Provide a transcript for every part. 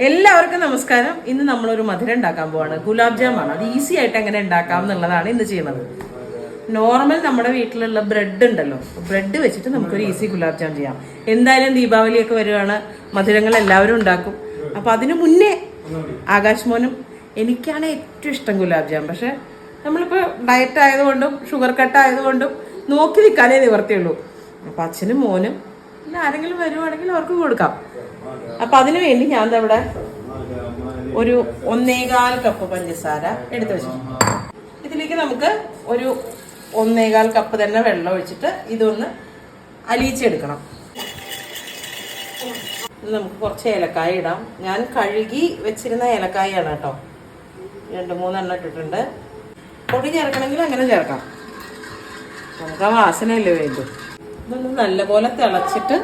എല്ലാവർക്കും നമസ്കാരം. ഇന്ന് നമ്മളൊരു മധുരം ഉണ്ടാക്കാൻ പോവാണ്. ഗുലാബ് ജാമാണ്. അത് ഈസി ആയിട്ട് എങ്ങനെ ഉണ്ടാക്കാം എന്നുള്ളതാണ് ഇന്ന് ചെയ്യുന്നത്. നോർമൽ നമ്മുടെ വീട്ടിലുള്ള ബ്രെഡ് ഉണ്ടല്ലോ. ബ്രെഡ് വെച്ചിട്ട് നമുക്കൊരു ഈസി ഗുലാബ് ജാം ചെയ്യാം. എന്തായാലും ദീപാവലിയൊക്കെ വരുവാണ്. മധുരങ്ങൾ എല്ലാവരും ഉണ്ടാക്കും. അപ്പൊ അതിനു മുന്നേ ആകാശ് മോനും എനിക്കാണ് ഏറ്റവും ഇഷ്ടം ഗുലാബ് ജാം. പക്ഷെ നമ്മളിപ്പോ ഡയറ്റ് ആയതുകൊണ്ടും ഷുഗർ കട്ട് ആയതുകൊണ്ടും നോക്കി നിൽക്കാനേ നിവർത്തിയുള്ളൂ. അപ്പൊ അച്ഛനും മോനും പിന്നെ ആരെങ്കിലും വരുവാണെങ്കിൽ അവർക്ക് കൊടുക്കാം. അപ്പൊ അതിനു വേണ്ടി ഞാൻ ദാ ഇവിടെ ഒരു ഒന്നേകാൽ കപ്പ് പഞ്ചസാര എടുത്തു വെച്ചു. ഇതിലേക്ക് നമുക്ക് ഒരു ഒന്നേകാൽ കപ്പ് തന്നെ വെള്ളം ഒഴിച്ചിട്ട് ഇതൊന്ന് അലിയിച്ചെടുക്കണം നമുക്ക് കുറച്ച് ഏലക്കായ ഇടാം. ഞാൻ കഴുകി വെച്ചിരുന്ന ഏലക്കായാണ് കേട്ടോ. രണ്ട് മൂന്നെണ്ണം ഇട്ടിട്ടുണ്ട്. പൊടി ചേർക്കണമെങ്കിൽ അങ്ങനെ ചേർക്കാം. നമുക്ക് ആ വാസനയല്ലേ വേണ്ടു. ഇതൊന്ന് നല്ലപോലെ തിളച്ചിട്ട്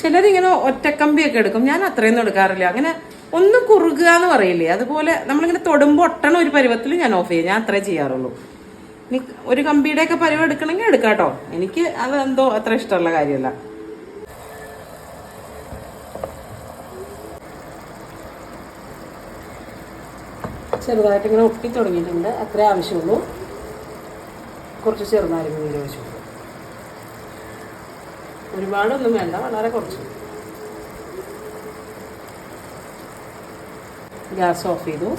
ചിലരിങ്ങനെ ഒറ്റക്കമ്പിയൊക്കെ എടുക്കും. ഞാൻ അത്രയൊന്നും എടുക്കാറില്ല. അങ്ങനെ ഒന്ന് കുറുകുക എന്ന് പറയില്ലേ? അതുപോലെ നമ്മളിങ്ങനെ തൊടുമ്പോൾ ഒട്ടണ ഒരു പരുവത്തിൽ ഞാൻ ഓഫ് ചെയ്യും. ഞാൻ അത്രേ ചെയ്യാറുള്ളൂ. ഇനി ഒരു കമ്പിയുടെയൊക്കെ പരുവം എടുക്കണമെങ്കിൽ എടുക്കാട്ടോ. കേട്ടോ എനിക്ക് അത് എന്തോ അത്ര ഇഷ്ടമുള്ള കാര്യമല്ല. ചെറുതായിട്ട് ഇങ്ങനെ ഒട്ടി തുടങ്ങിയിട്ടുണ്ട്. അത്രേ ആവശ്യമുള്ളൂ. കുറച്ച് ചെറുനാരങ്ങ നീര്. ഒരുപാടൊന്നും വേണ്ട വളരെ കുറച്ച്. ഗ്യാസ് ഓഫ് ചെയ്തു.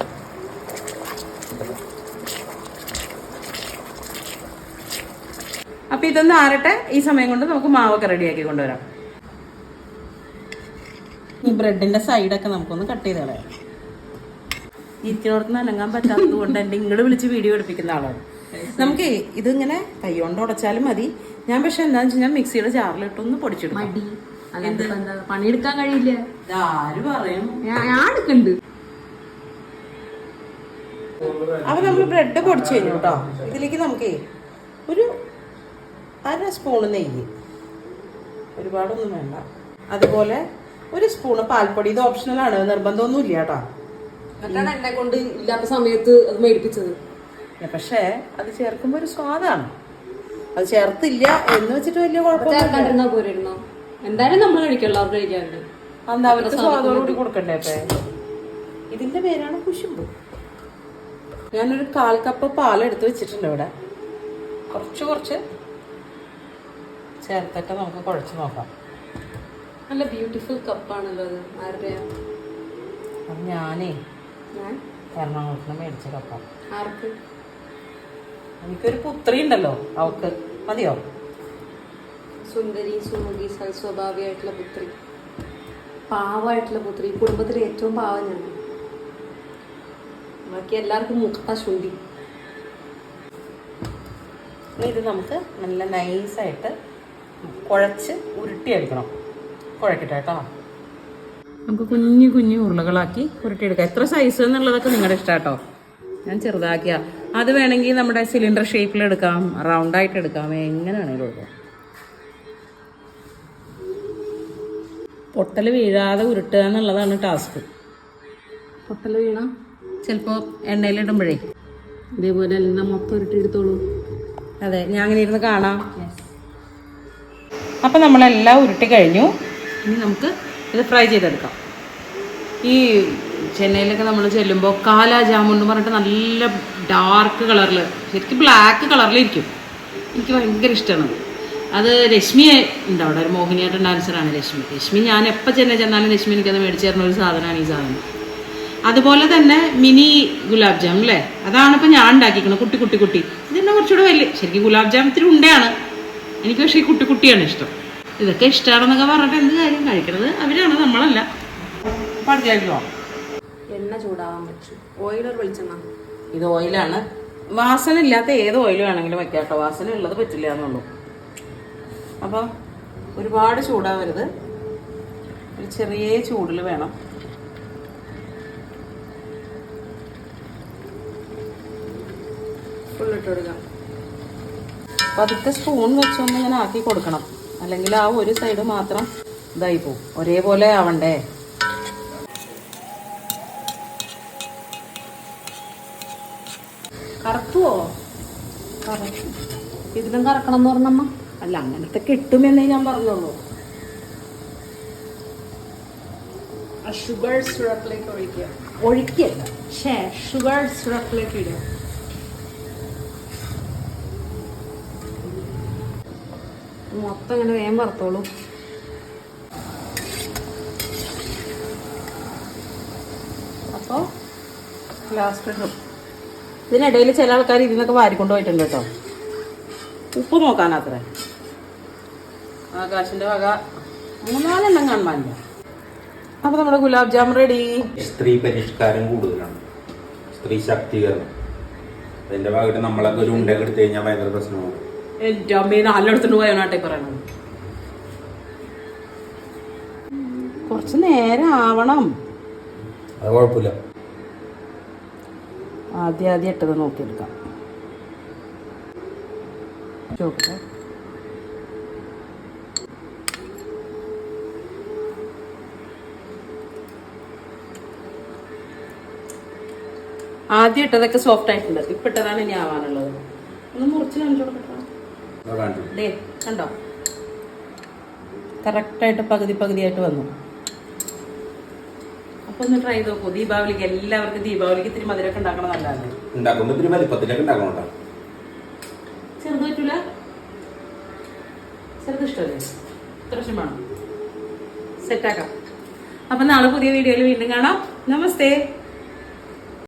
അപ്പൊ ഇതൊന്ന് ആറട്ടെ ഈ സമയം കൊണ്ട് നമുക്ക് മാവൊക്കെ റെഡിയാക്കി കൊണ്ടുവരാം. ഈ ബ്രെഡിന്റെ സൈഡൊക്കെ നമുക്കൊന്ന് കട്ട് ചെയ്ത് കളയാം. ഇരിക്കുന്നിടത്ത് അനങ്ങാൻ പറ്റാത്തത് കൊണ്ട് എന്റെ ഇങ്ങോട്ട് വിളിച്ച് വീഡിയോ എടുപ്പിക്കുന്ന ആളാണ്. നമുക്ക് ഇതിങ്ങനെ കൈകൊണ്ട് ഉടച്ചാലും മതി. ഞാൻ പക്ഷെ എന്താന്ന് വെച്ചാൽ ഞാൻ മിക്സിയുടെ ജാറിലിട്ടൊന്ന് പൊടിച്ചെടുക്കും മടി. അല്ലാണ്ട് ഇപ്പൊ എന്താ? പണിയെടുക്കാൻ കഴിയില്ല. ആര് പറയും? ഞാൻ അപ്പൊ നമ്മൾ ബ്രെഡ് പൊടിച്ചു കഴിഞ്ഞു കേട്ടോ. ഇതിലേക്ക് നമുക്ക് ഒരു അര സ്പൂണ് നെയ്യ്. ഒരുപാടൊന്നും വേണ്ട. അതുപോലെ ഒരു സ്പൂണ് പാൽപ്പൊടി. ഇത് ഓപ്ഷണലാണ് നിർബന്ധമൊന്നും ഇല്ല കേട്ടോ. എന്നിട്ടാണ് എന്നെ കൊണ്ട് ഇല്ലാത്ത സമയത്ത് അത് മേടിപ്പിച്ചത്. പക്ഷേ അത് ചേർക്കുമ്പോൾ ഒരു സ്വാദാണ്. അത് ചേർത്തില്ല എന്ന് വെച്ചിട്ട് വലിയ എന്തായാലും നമ്മൾ കഴിക്കുള്ളൂ അവർ കഴിക്കാറുണ്ട് അന്ന് അവർക്ക് സ്വാദോടുകൂടി കൊടുക്കണ്ടേ ഇതിന്റെ പേരാണ് കുശുമ്പ്. ഞാനൊരു കാൽ കപ്പ് പാൽ എടുത്ത് വെച്ചിട്ടുണ്ട് ഇവിടെ. കുറച്ച് കുറച്ച്. ചേർത്തിട്ട് നമുക്ക് കുഴച്ച് നോക്കാം. നല്ല ബ്യൂട്ടിഫുൾ കപ്പാണല്ലോ അത്. ആരുടെയാ? അത് ഞാനേ. ഞാൻ? എറണാകുളത്ത് നിന്ന് മേടിച്ച കപ്പാണ് ആർക്ക്? എനിക്കൊരു പുത്രി ഉണ്ടല്ലോ അവക്ക് മതിയോ? സുന്ദരി സുമുഖി സൽസ്വഭാവിയായിട്ടുള്ള പുത്രി. പാവമായിട്ടുള്ള പുത്രി. കുടുംബത്തിൽ ഏറ്റവും പാവം ഞാൻ. ബാക്കി എല്ലാവർക്കും മുക്ത ശുണ്ടി ഇത് നമുക്ക് നല്ല നൈസായിട്ട് കുഴച്ച് ഉരുട്ടിയെടുക്കണം. കുഴക്കട്ടെ കേട്ടോ? നമുക്ക് കുഞ്ഞു കുഞ്ഞു ഉരുളകളാക്കി ഉരുട്ടിയെടുക്കാം. എത്ര സൈസ് എന്നുള്ളതൊക്കെ നിങ്ങളുടെ ഇഷ്ടം കേട്ടോ. ഞാൻ ചെറുതാക്കിയ. അത് വേണമെങ്കിൽ നമ്മുടെ സിലിണ്ടർ ഷേപ്പിൽ എടുക്കാം. റൗണ്ട് ആയിട്ട് എടുക്കാം. എങ്ങനെ വേണമെങ്കിലും എടുക്കാം. പൊട്ടൽ വീഴാതെ ഉരുട്ടുക എന്നുള്ളതാണ് ടാസ്ക് പൊട്ടൽ വീണ? ചിലപ്പോൾ എണ്ണയിലിടുമ്പോഴേ ഇതേപോലെ എല്ലാം മൊത്തം ഉരുട്ടിയെടുത്തോളൂ അതെ ഞാൻ അങ്ങനെ ഇരുന്ന് കാണാം. അപ്പം നമ്മളെല്ലാം ഉരുട്ടി കഴിഞ്ഞു. ഇനി നമുക്ക് ഇത് ഫ്രൈ ചെയ്തെടുക്കാം. ഈ ചെന്നൈയിലൊക്കെ നമ്മൾ ചെല്ലുമ്പോൾ കാല ജാമുൻ എന്ന് പറഞ്ഞിട്ട് നല്ല ഡാർക്ക് കളറിൽ ശരിക്കും ബ്ലാക്ക് കളറിലിരിക്കും എനിക്ക് ഭയങ്കര ഇഷ്ടമാണ് അത് രശ്മി ഉണ്ട് അവിടെ ഒരു മോഹിനിയാട്ടം ഡാൻസറാണ് രശ്മി. രശ്മി ഞാൻ എപ്പോൾ ചെന്നൈ ചെന്നാലും രശ്മി എനിക്കത് മേടിച്ചു തരുന്ന ഒരു സാധനമാണ് ഈ സാധനം. അതുപോലെ തന്നെ മിനി ഗുലാബ് ജാം അല്ലേ? അതാണ് ഇപ്പം ഞാൻ ഉണ്ടാക്കിക്കുന്നത് കുട്ടി കുട്ടി കുട്ടി. ഇതിന്റെ കുറച്ചുകൂടെ വലിയ ശരിക്കും ഗുലാബ് ജാം ഇത്തിരി ഉണ്ടയാണ്. എനിക്ക് പക്ഷേ ഈ കുട്ടി കുട്ടിയാണ് ഇഷ്ടം. ഇതൊക്കെ ഇഷ്ടമാണെന്നൊക്കെ പറഞ്ഞിട്ട് എന്ത് കാര്യം കഴിക്കണത്? അവരാണ് നമ്മളല്ല. പഠിക്കാമല്ലോ എണ്ണ ചൂടാവാൻ വെച്ചു ഓയിലർ വെളിച്ചെണ്ണ? ഇത് ഓയിലാണ് വാസന ഇല്ലാത്ത ഏത് ഓയിൽ വേണമെങ്കിലും വെക്കാം കേട്ടോ. വാസന ഉള്ളത് പറ്റില്ല എന്നുള്ളൂ. അപ്പം ഒരുപാട് ചൂടാവരുത്. ഒരു ചെറിയ ചൂടിൽ വേണം. കൊടുക്കാം. പതുക്കെ സ്പൂൺ വെച്ചൊന്ന് ഇങ്ങനെ ആക്കി കൊടുക്കണം. അല്ലെങ്കിൽ ആ ഒരു സൈഡ് മാത്രം ഇതായി പോവും. ഒരേപോലെ ആവണ്ടേ? കറക്കുവോ? ഇതിലും കറക്കണം എന്ന് പറഞ്ഞമ്മ. അല്ല അങ്ങനത്തെ കിട്ടുമെന്നേ ഞാൻ പറഞ്ഞോളൂ ആ ഷുഗർ സിറപ്പിലേക്ക് ഒഴിക്കുക. ഒഴിക്കല്ല ഷേ ഷുഗർ സിറപ്പിലേക്ക് ഇടുക. മൊത്തം ഇങ്ങനെ വേഗം വറുത്തോളൂ. അപ്പോ? ലാസ്റ്റ് ഇടും. ഇതിനിടയിൽ ചില ആൾക്കാർ ഇതിനൊക്കെ വാരിക്കൊണ്ട് പോയിട്ടുണ്ട് കേട്ടോ. ഉപ്പ് നോക്കാനത്രേ ആകാശിന്റെ വക മൂന്നാലെണ്ണം കാണാനില്ല അപ്പൊ നമ്മുടെ ഗുലാബ് ജാം റെഡി സ്ത്രീ പരിഷ്കാരം കൂടുതലാണ്. സ്ത്രീ ശാക്തീകരണം. അതിന്റെ ഭാഗമായിട്ട് നമ്മളൊക്കെ ഒരു ഉണ്ടൊക്കെ എടുത്തു കഴിഞ്ഞാൽ ഭയങ്കര പ്രശ്നമാണ്. എന്റെ അമ്മയെ നാലെടുത്തിട്ട് പോയോട്ടെ പറയണത്. കുറച്ച് നേരം ആവണം. അത് കുഴപ്പമില്ല. ആദ്യം ആദ്യം ഇട്ടത് നോക്കിയെടുക്കാം. ചോക്കട്ടെ ആദ്യം ഇട്ടതൊക്കെ സോഫ്റ്റ് ആയിട്ടുണ്ട്. ഇപ്പൊ ഇട്ടതാണ് ഇനി ആവാനുള്ളത്. ഒന്ന് മുറിച്ച് കാണിച്ചു? കൊടുക്കട്ടോ കണ്ടോ? കറക്റ്റായിട്ട് പകുതി പകുതിയായിട്ട് വന്നു. അപ്പൊ ഒന്ന് ട്രൈ ചെയ്ത് നോക്കൂ. ദീപാവലിക്ക് എല്ലാവർക്കും ദീപാവലിക്ക് ഇത്തിരി മധുരമൊക്കെ ഉണ്ടാക്കണം നല്ലതാണ്. ഉണ്ടാക്കുമ്പോൾ ഇത്തിരി വലിപ്പത്തിലൊക്കെ ഉണ്ടാക്കണം കേട്ടോ. ചെറുത് പറ്റൂല? ചെറുത് ഇഷ്ടമല്ലേ? ഇത്ര വേണം. സെറ്റാക്കാം അപ്പൊ നാളെ പുതിയ വീഡിയോയിൽ വീണ്ടും കാണാം. നമസ്തേ.